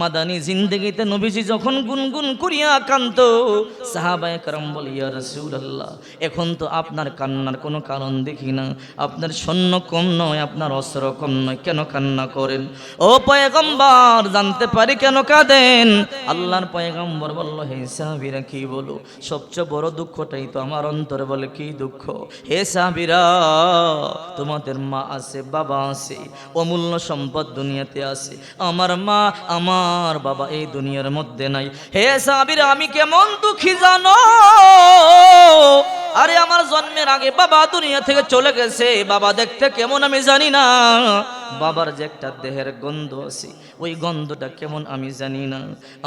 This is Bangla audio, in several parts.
মাদানী জিন্দগিতে নবীজি যখন গুনগুন করিয়া কান্ত সাহাবায়ে কারাম বলি, ইয়া রাসূলুল্লাহ, এখন তো আপনার কান্নার কোনো কারণ দেখি না। আপনার সৈন্য কম নয়, আপনার অস্ত্র কম নয়। কেন কান্না করেন? ও পয়গম্বর, জানতে পারি কেন কাঁদেন? আল্লাহর পয়গম্বর বলল, হে সাহাবীরা, কি বলো? সবচেয়ে বড় দুঃখটাই তো আমার অন্তরে বলে, কি দুঃখ? হে সাহাবীরা, তোমাদের মা আছে, বাবা আছে, অমূল্য সম্পদ দুনিয়াতে আছে। আমার মা, আমার বাবা এই দুনিয়ার মধ্যে নাই। হে সাবির আমি কেমন দুঃখী জানো? আরে আমার জন্মের আগে বাবা দুনিয়া থেকে চলে গেছে। বাবা দেখতে কেমন আমি জানি না। বাবার যে একটা দেহের গন্ধ আছে, ওই গন্ধটা কেমন আমি জানি না।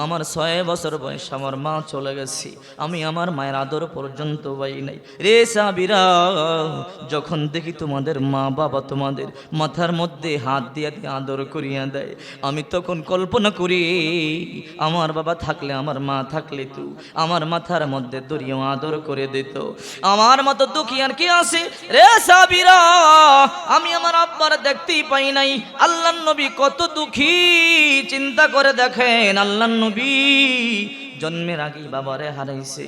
আমার ছয় বছর বয়স আমার মা চলে গেছে। আমি আমার মায়ের আদর পর্যন্ত পাই নাই। রে সাবিরা, যখন দেখি তোমাদের মা বাবা তোমাদের মাথার মধ্যে হাত দিয়ে দিয়ে আদর করিয়া দেয়, আমি তখন কল্পনা করি, আমার বাবা থাকলে, আমার মা থাকলে তু আমার মাথার মধ্যে দরিয়া আদর করে দিত। আমার মতো দুঃখী আর কি আছে? রে সাবিরা, আমি আমার আব্বার দেখতেই পাই নাই। আল্লাহ নবী কত দুঃখী, চিন্তা করে দেখেন আল্লাহ নবী জন্মের আগেই বাবারে হারাইছে।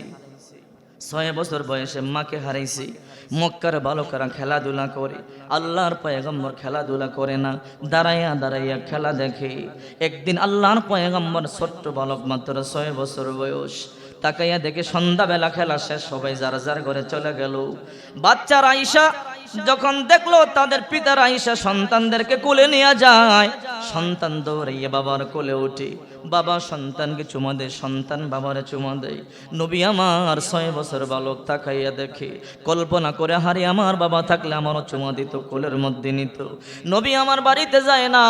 ছয় বছর বয়সে মাকে হারাইছে। মক্কার বালকেরা খেলাধুলা করে, আল্লাহর পয়গম্বর খেলাধুলা করে না, দাঁড়াইয়া দাঁড়াইয়া খেলা দেখে। একদিন আল্লাহর পয়গম্বর ছোট্ট বালক মাত্র ছয় বছর বয়স তাকাইয়া দেখে সন্ধ্যাবেলা খেলা শেষ সবাই যার যার ঘরে চলে গেল। বাচ্চার আইসা যখন দেখল তাদের পিতার আইসা সন্তানদেরকে কোলে নিয়ে যায়, সন্তান দৌড়াইয়া বাবার কোলে ওঠে বাবা সন্তানকে চুমা দেয়, সন্তান বাবারে চুমা দেয়। নবী আমার ছয় বছর বালক তাকাইয়া দেখে, কল্পনা করে হারে আমার বাবা থাকলে আমারও চুমা দিত, কোলের মধ্যে নিত। নবী আমার বাড়িতে যায় না,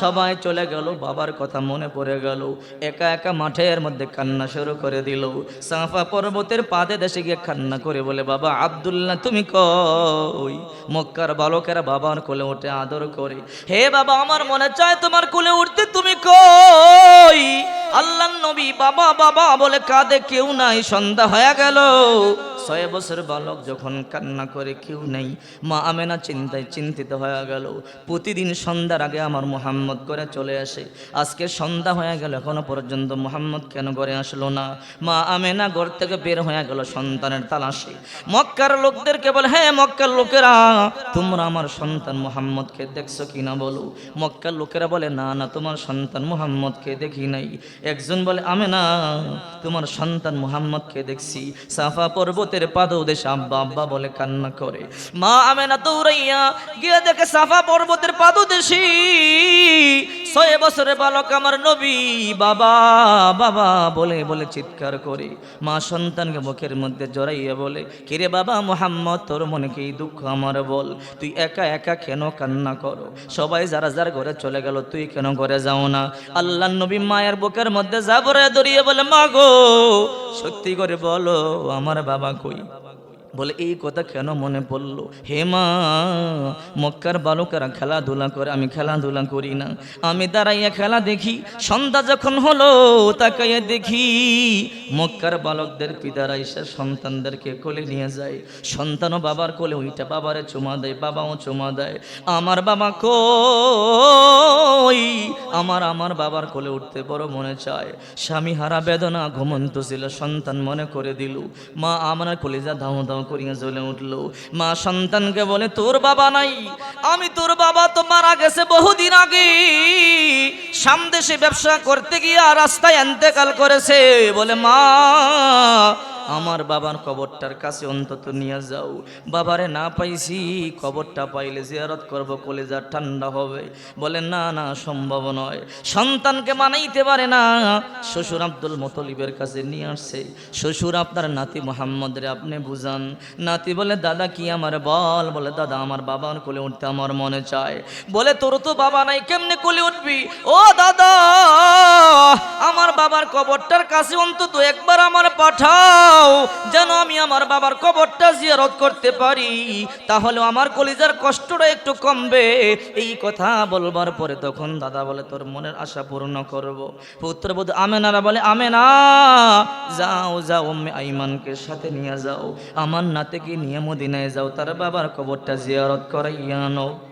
সবাই চলে গেল, বাবার কথা মনে পড়ে গেল। একা একা মাঠের মধ্যে কান্না শুরু করে দিল। সাফা পর্বতের পাদে দেশে গিয়ে কান্না করে বলে, বাবা আব্দুল্লাহ, তুমি কই? মক্কার বালকেরা বাবার কোলে উঠে আদর করে, হে বাবা, আমার মনে চায় তোমার কোলে উঠতে তুমি কই? আল্লাহ নবী বাবা বাবা বলে, কাঁদে কেউ নাই, সন্ধ্যা হয়ে গেল। ছয় বছর বালক যখন কান্না করে কেউ নেই, মা আমেনা চিন্তায় চিন্তিত হয়ে গেল। প্রতিদিন সন্ধ্যার আগে আমার মোহাম্মদ করে চলে আসে। আজকে সন্ধ্যা হয়ে গেল, এখনও পর্যন্ত মোহাম্মদ কেন করে আসলো না? মা আমেনা ঘর থেকে বের হয়ে গেল সন্তানের তালাশে। মক্কার লোকদেরকে বলে হ্যাঁ মক্কার লোকেরা, তোমরা আমার সন্তান মোহাম্মদকে দেখছ কিনা বলো? মক্কার লোকেরা বলে, না না, তোমার সন্তান মোহাম্মদকে দেখি নাই। একজন বলে আমি না তোমার সন্তান মোহাম্মদকে দেখছি। সাফা পর্বতের পাদদেশে আব্বা আব্বা বলে কান্না করে। মা আমেনা দৌড়াইয়া গিয়ে দেখে সাফা পর্বতের পাদদেশি ছয় বছরের বালক আমার নবী, বাবা বাবা বলে বলে চিৎকার করে। মা সন্তানকে মুখের মধ্যে জড়াইয়া বলে, কিরে বাবা মোহাম্মদ, তোর মনে কি দুঃখ আমার বল? তুই একা একা কেন কান্না করো? সবাই যারা যার ঘরে চলে গেল, তুই কেন ঘরে যাও না? আল্লাহ নবী মায়ের বুকের মধ্যে যাবরে দড়িয়ে বলে, মা গো, সত্যি করে বলো, আমার বাবা কই? বলে, এই কথা কেন মনে পড়ল? হে মা, মক্কার বালকেরা খেলাধুলা করে, আমি খেলাধুলা করি না। আমি দাঁড়াইয়া খেলা দেখি, সন্ধ্যা যখন হলো, তাকাইয়া দেখি মক্কার বালকদের পিতারা এসে সন্তানদেরকে কোলে নিয়ে যায়। সন্তানও বাবার কোলে, ওইটা বাবারে চুমা দেয়, বাবাও চুমা দেয়। আমার বাবা কই? আমার আমার বাবার কোলে উঠতে বড় মনে চায়। স্বামী হারা বেদনা ঘুমন্ত ছিল, সন্তান মনে করে দিল, মা, আমার কলিজা ধাও ধাও করিয়া জ্বলে উঠল। মা সন্তানকে বলে, তোর বাবা নাই। আমি তোর বাবা তো মারা গেছে বহুদিন আগে। সামদেশে ব্যবসা করতে গিয়া রাস্তায় এন্তেকাল করেছে। বলে, মা আমার বাবার কবরটার কাছে অন্তত নিয়ে যাও। বাবারে না পাইছি, কবরটা পাইলে জিয়ারত করব, কলেজা ঠান্ডা হবে। বলে না না, সম্ভব নয়। সন্তানকে মানাইতে পারে না। শ্বশুর আব্দুল মতলিবের কাছে নিয়ে আসছে। শ্বশুর, আপনার নাতি মোহাম্মদ রে, আপনি বুঝান। নাতি বলে, দাদা, কি আমার বল? বলে, দাদা, আমার বাবার কোলে উঠতে আমার মনে চায়। বলে, তোর তো বাবা নাই, কেমনে কোলে উঠবি? ও, দাদা, আমার বাবার কবরটার কাছে অন্তত একবার আমার পাঠাও যেন আমি আমার বাবার কবরটা জিয়ারত করতে পারি। তাহলে আমার কলিজার কষ্টটা একটু কমবে। এই কথা বলবার পরে তখন দাদা বলে, তোর মনের আশা পূর্ণ করব। পুত্রবোধ আমেনারা বলে, আমেনা, যাও যাও, উম্মে আইমানকে সাথে নিয়ে যাও। আমার নাতিকে নিয়ে মদিনায় যাও, তার বাবার কবরটা জিয়ারত করাইয়া আনো।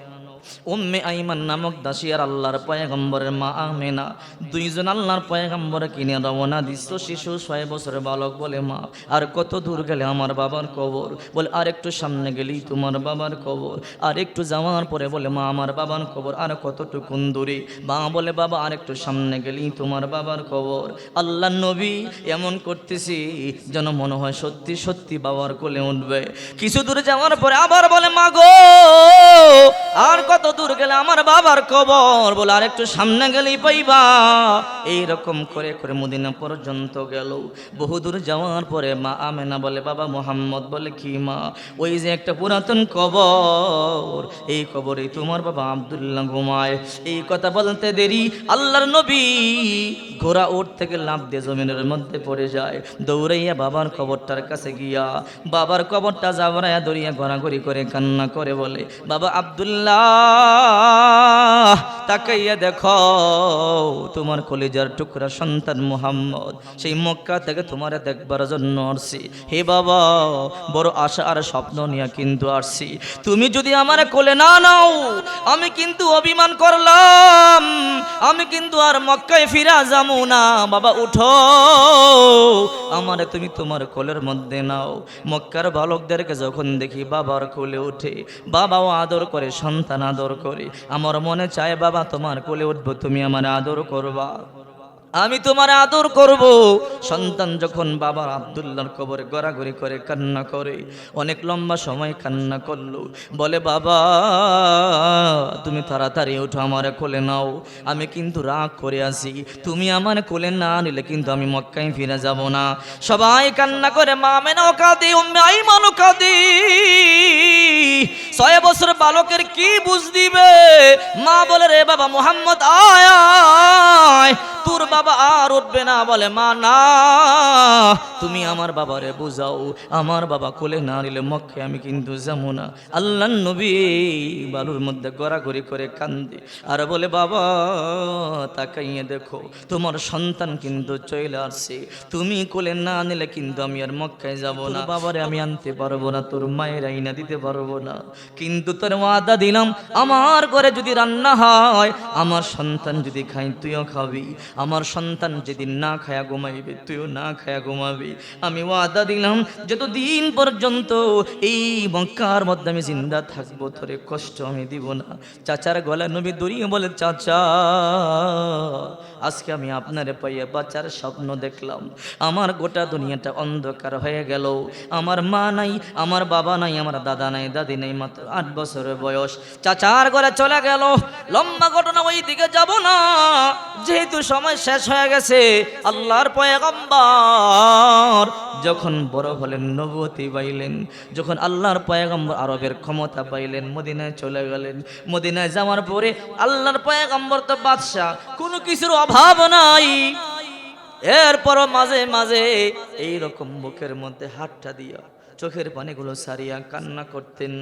উম্মে আইমান নামক দাসী আর আল্লাহর পয়গম্বরের মা আমেনা। দুইজন আল্লাহর পয়গম্বর কিনে রওনা দিচ্ছ। শিশু ছয় বছরের বালক বলে, মা, আর কত দূর গেলে আমার বাবার কবর? বলে, আর একটু সামনে গেলেই তোমার বাবার কবর। আর একটু যাওয়ার পরে বলে, মা, আমার বাবার কবর আর কতটুকুন দূরে? মা বলে, বাবা, আর একটু সামনে গেলেই তোমার বাবার কবর। আল্লাহ নবী এমন করতেছি যেন মনে হয় সত্যি সত্যি বাবার কোলে উঠবে। কিছু দূরে যাওয়ার পরে আবার বলে, মা গো, আর কত দূর গেলে আমার বাবার কবর বলে আর একটু সামনে গেলেই পাইবা। এইরকম করে করে মদিনা পর্যন্ত গেল। বহু দূর যাওয়ার পরে মা আমেনা বলে, বাবা মোহাম্মদ, বলে, কি মা? ওই যে একটা পুরাতন কবর, এই কবরে তোমার বাবা আব্দুল্লাহ ঘুমায়। এই কথা বলতে দেরি, আল্লাহর নবী ঘোড়া ওর থেকে লাভ দিয়ে জমিনের মধ্যে পড়ে যায়। দৌড়াইয়া বাবার কবরটার কাছে গিয়া, বাবার কবরটা জাবরাইয়া দৌড়িয়া ঘোরাঘুরি করে কান্না করে বলে, বাবা আব্দুল্লাহ তাকাইয়া দেখো, তোমার কলিজার টুকরা সন্তান মুহাম্মদ। সেই মক্কা থেকে তোমার দেখবার জন্য আসছি। হে বাবা, বড় আশা আর স্বপ্ন নিয়ে কিন্তু আসছি। তুমি যদি আমার কোলে না নাও আমি কিন্তু অভিমান করলাম, আমি কিন্তু আর মক্কায় ফিরা যাব না। বাবা, উঠো। আমারে তুমি তোমার কোলের মধ্যে নাও। মক্কার বালকদেরকে যখন দেখি, বাবার কোলে উঠে, বাবাও আদর করে, সন্তান আদর করে। আমার মনে চায়, বাবা, তোমার কোলে উঠবো, তুমি আমার আদর করবা। আমি তোমার আদর করব। সন্তান যখন বাবার আবদুল্লাহর কবরে গড়াগড়ি করে, কান্না করে, অনেক লম্বা সময় কান্না করল। বলে, বাবা, তুমি তাড়াতাড়ি উঠো, আমার কোলে নাও। আমি কিন্তু রাগ করে আসি তুমি আমার কোলে না নিলে কিন্তু আমি মক্কায় ফিরে যাব না। সবাই কান্না করে, মা মেনাও কাঁদি, উম্মে আইমানও কাঁদি, ছয় বছর বালকের কি বুঝ দিবে? মা বলে, রে বাবা মোহাম্মদ, আয় তোর বাবা আর উঠবে না। বলে, মা, না, তুমি আমার বাবারে বুঝাও। আমার বাবা কোলে না নিলে মক্কে আমি কিন্তু যাব না। আল্লাহ নবী বালুর মধ্যে গড়াগড়ি করে কান্দে আর বলে, বাবা, তাকাইয়ে দেখো, তোমার সন্তান কিন্তু চলে আসছে। তুমি কোলে না নিলে কিন্তু আমি আর মক্কায় যাব না। বাবারে আমি আনতে পারব না, তোর মায়ের আইনা দিতে পারব না। কিন্তু তোর ওয়াদা দিলাম। আমার ঘরে যদি রান্না হয়, আমার সন্তান যদি খাই তুইও খাবি। আমার সন্তান যেদিন না খায়া ঘুমাইবে, তুইও না খায়া ঘুমাবি। আমি ওয়াদা দিলাম, যতদিন পর্যন্ত এই মক্কার মধ্যে আমি জিন্দা থাকব, তোরে কষ্ট আমি দিব না। চাচার গলা নবী দড়িয়ে বলে, চাচা আজকে আমি আপনারে পাইয়ে বাচ্চার স্বপ্ন দেখলাম। আমার গোটা দুনিয়াটা অন্ধকার হয়ে গেল। আমার মা নাই, আমার বাবা নাই, আমার দাদা নাই, দাদি নাই, মাত্র আট বছরের বয়স। চাচার ঘরে চলে গেল। লম্বা ঘটনা ওই দিকে যাব না। যেহেতু সময় শেষ হয়ে গেছে, আল্লাহর পয়গম্বর যখন বড় হলেন নবতি পাইলেন, যখন আল্লাহর পয়গম্বর আরবের ক্ষমতা পাইলেন, মদিনায় চলে গেলেন, মদিনায় যাওয়ার পরে আল্লাহর পয়গম্বর তো বাদশাহ, কোনো কিছুর অভাব নাই। এরপরও মাঝে মাঝে এইরকম বুকের মধ্যে হাতটা দিয়া চোখের পানিগুলো সারিয়া কান্না করতেন।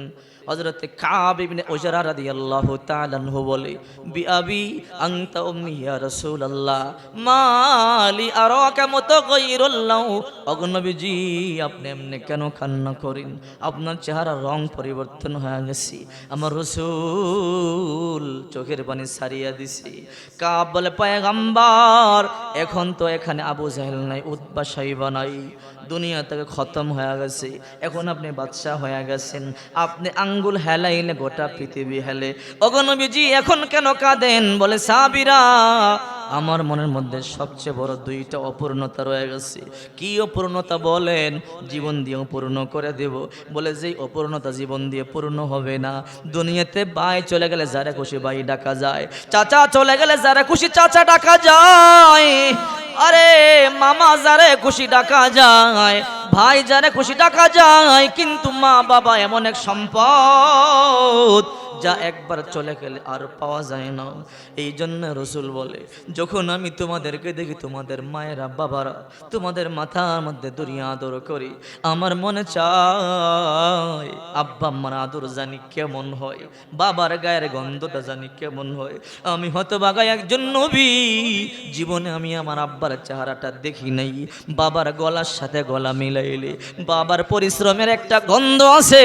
হজরতে কাব ইবনে ওজরা রাদিয়াল্লাহু তাআলা আনহু বলে বিআবি আনতা উম্মি ইয়া রাসূলুল্লাহ মালি আরাকা মুতাগায়্যিরাল্লাহ অগনবীজি আপনি এমনি কেন কান্না করেন? আপনার চেহারার রং পরিবর্তন হয়ে গেছি। আমার রসুল চোখের পানি সারিয়া দিছি। কাব বলে, পয়গাম্বার, এখন তো এখানে আবু জাহেল নাই উদ্বা সাইবা নাই। দুনিয়া থেকে খতম হয়ে গেছে। এখন আপনি বাদশাহ হয়ে গেছেন। আপনি আঙ্গুল হেলাইলে গোটা পৃথিবী হেলে। অগনবীজি এখন কেন কাঁদেন? বলে সাবিরা আমার মনের মধ্যে সবচেয়ে বড় দুইটা অপূর্ণতা রয়ে গেছে। কি অপূর্ণতা বলেন? জীবন দিয়ে পূর্ণ করে দেব। বলে, যেই অপূর্ণতা জীবন দিয়ে পূর্ণ হবে না, দুনিয়াতে বাই চলে গেলে যারা খুশি বাই ডাকা যায়। চাচা চলে গেলে যারা খুশি চাচা ডাকা যায়। আরে মামা যারে খুশি ডাকা যায়, ভাই যারে খুশি ডাকা যায়, কিন্তু মা বাবা এমন এক সম্পদ। যা একবার চলে গেলে আর পাওয়া যায় না। এই জন্য রসুল বলে, যখন আমি তোমাদেরকে দেখি, তোমাদের মায়েরা, বাবারা, তোমাদের মাথার মধ্যে দুনিয়া আদর করি, আমার মনে চায়, আব্বা আম্মার আদর জানি কেমন হয়, বাবার গায়ের গন্ধটা জানি কেমন হয়। আমি হয়তো বাগায় একজন নবী, জীবনে আমি আমার আব্বার চেহারাটা দেখি নাই। বাবার গলার সাথে গলা মিলাইলে, বাবার পরিশ্রমের একটা গন্ধ আছে,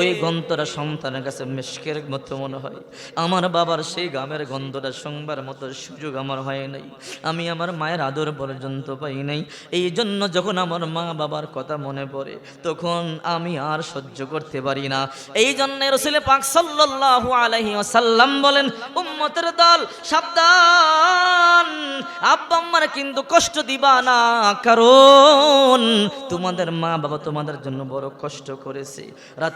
ওই গন্ধটা সন্তানের কাছে মুশকের মতো মনে হয়। আমার বাবার সেই গামের গন্ধটা শুনবার মতো সুযোগ আমার হয় নাই। আমি আমার মায়ের আদর পর্যন্ত পাই নাই। এই জন্য যখন আমার মা বাবার কথা মনে পড়ে, তখন আমি আর সহ্য করতে পারি না। এই জন্য রসুল পাক সাল্লাল্লাহু আলাইহি ওয়াসাল্লাম বলেন, উম্মতের দল, সাবধান। আব্বা আম্মার কিন্তু কষ্ট দিবা না। কারণ তোমাদের মা বাবা তোমাদের জন্য বড় কষ্ট করেছে। রাতে